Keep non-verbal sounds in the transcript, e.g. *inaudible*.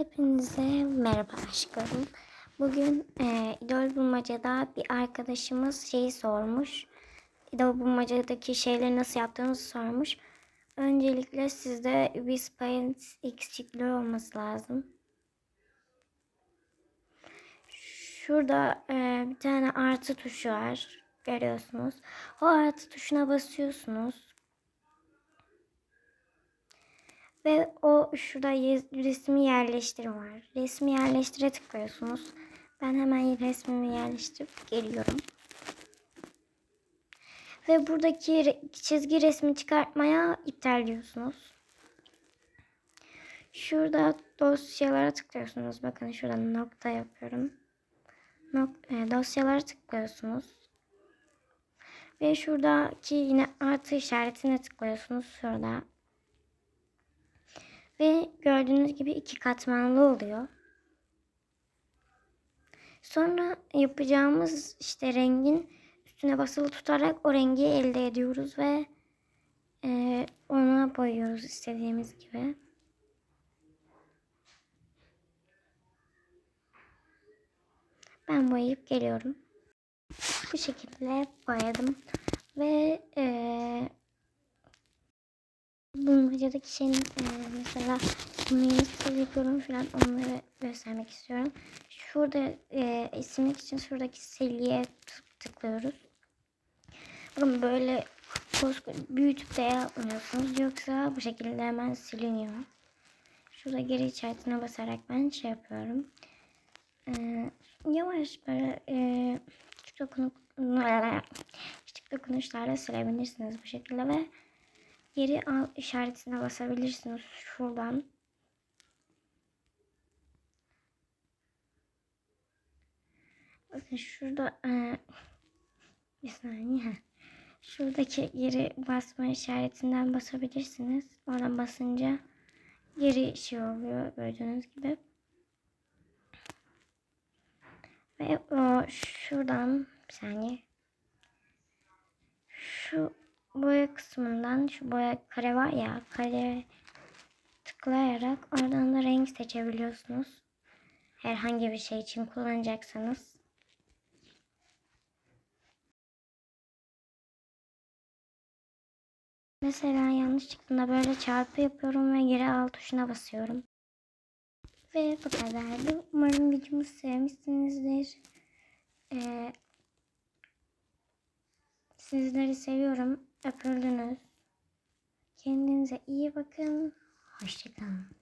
Hepinize merhaba aşklarım. Bugün e, İdol Bulmaca'da bir arkadaşımız şeyi sormuş. İdol Bulmaca'daki şeyleri nasıl yaptığımızı sormuş. Öncelikle sizde Wispay'ın eksikleri olması lazım. Şurada e, bir tane artı tuşu var. Görüyorsunuz. O artı tuşuna basıyorsunuz. Ve o şurada resmi yerleştir var. Resmi yerleştire tıklıyorsunuz. Ben hemen resmimi yerleştirip geliyorum. Ve buradaki çizgi resmi çıkartmaya iptal diyorsunuz. Şurada dosyalara tıklıyorsunuz. Bakın şurada nokta yapıyorum. Nok- e, dosyalara tıklıyorsunuz. Ve şuradaki yine artı işaretine tıklıyorsunuz. Şurada ve gördüğünüz gibi iki katmanlı oluyor. Sonra yapacağımız işte rengin üstüne basılı tutarak o rengi elde ediyoruz ve e, ona boyuyoruz istediğimiz gibi. Ben boyayıp geliyorum. Bu şekilde boyadım ve e, bulmacadaki şeyin e, mesela bunu nasıl yapıyorum falan onları göstermek istiyorum. Şurada e, isimlik için şuradaki silgiye tık- tıklıyoruz. Bakın böyle büyütüp de yapmıyorsunuz. Yoksa bu şekilde hemen siliniyor. Şurada geri işaretine basarak ben şey yapıyorum. E, yavaş böyle e, küçük *laughs* dokunuşlarla silebilirsiniz bu şekilde ve geri al işaretine basabilirsiniz şuradan. Bakın şurada e, bir saniye. Şuradaki geri basma işaretinden basabilirsiniz. Oradan basınca geri şey oluyor gördüğünüz gibi. Ve o şuradan bir saniye. Şu boya kısmından şu boya kare var ya kare tıklayarak oradan da renk seçebiliyorsunuz. Herhangi bir şey için kullanacaksanız. Mesela yanlış çıktığında böyle çarpı yapıyorum ve geri al tuşuna basıyorum. Ve bu kadardı. Umarım videomu sevmişsinizdir. Ee, sizleri seviyorum. Öpüldünüz. Kendinize iyi bakın. Hoşçakalın.